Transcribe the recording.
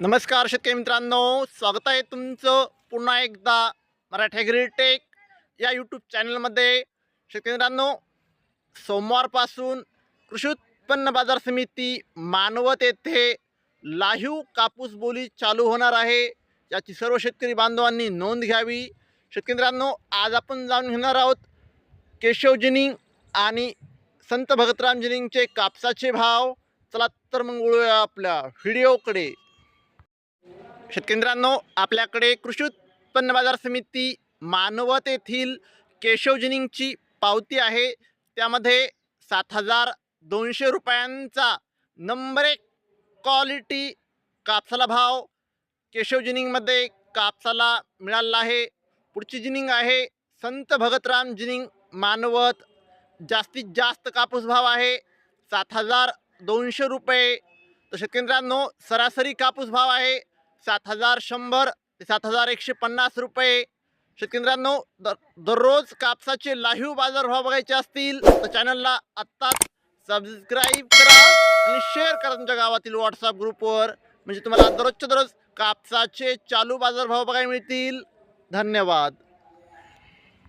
नमस्कार शेतकरी मित्रांनो स्वागत आहे तुमचं पुन्हा एकदा मराठी टेक या यूट्यूब चॅनलमध्ये शेतकरी मित्रांनो सोमवारपासून कृषी उत्पन्न बाजार समिती मानवत येथे लाहीव कापूस बोली चालू होणार आहे. याची सर्व शेतकरी बांधवांनी नोंद घ्यावी. शेतकरी मित्रांनो आज आपण जाणून घेणार आहोत केशव जिनिंग आणि संत भगतराम जिनिंगचे कापसाचे भाव. चला तर मग वळूया आपल्या व्हिडिओकडे शेतकऱ्यांनो आपल्याकडे कृषी उत्पन्न बाजार समिती मानवत येथील केशव जिनिंगची पावती आहे. त्यामध्ये सात हजार दोनशे रुपयांचा नंबर एक क्वालिटी कापसाला भाव केशव जिनिंगमध्ये कापसाला मिळाला आहे. पुढची जिनिंग आहे संत भगतराम जिनिंग मानवत. जास्तीत जास्त कापूस भाव आहे सात हजार दोनशे रुपये. तर शेतकऱ्यांनो सरासरी कापूस भाव आहे सात हजार शंभर ते सात हजार एकशे पन्नास रुपये. शेतकऱ्यांनो दर दररोज कापसाचे लाईव्ह बाजारभाव बघायचे असतील तर चॅनलला आत्ताच सबस्क्राईब करा आणि शेअर करा तुमच्या गावातील व्हॉट्सअप ग्रुपवर म्हणजे तुम्हाला दररोजच्या दररोज कापसाचे चालू बाजारभाव बघायला मिळतील. धन्यवाद.